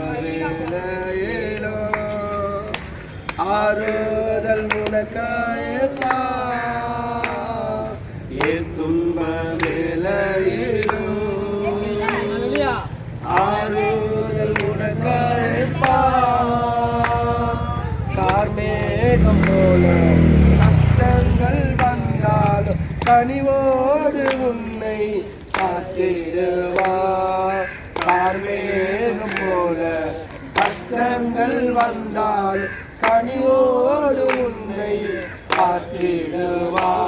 எப்பாரேலோ ஆறுதல் முனக்காயப்பா ஏ துன்ப வேலையிலோ ஆறுதல் முனக்காயப்பா கார்மேகம் போல கஷ்டங்கள் வந்தாலும் கனிவோடு உன்னை காத்திடுவா. கார்மே கார்மேகம் போல கஷ்டங்கள் வந்தால் கனிவோடு உன்னை காத்திடுவார்.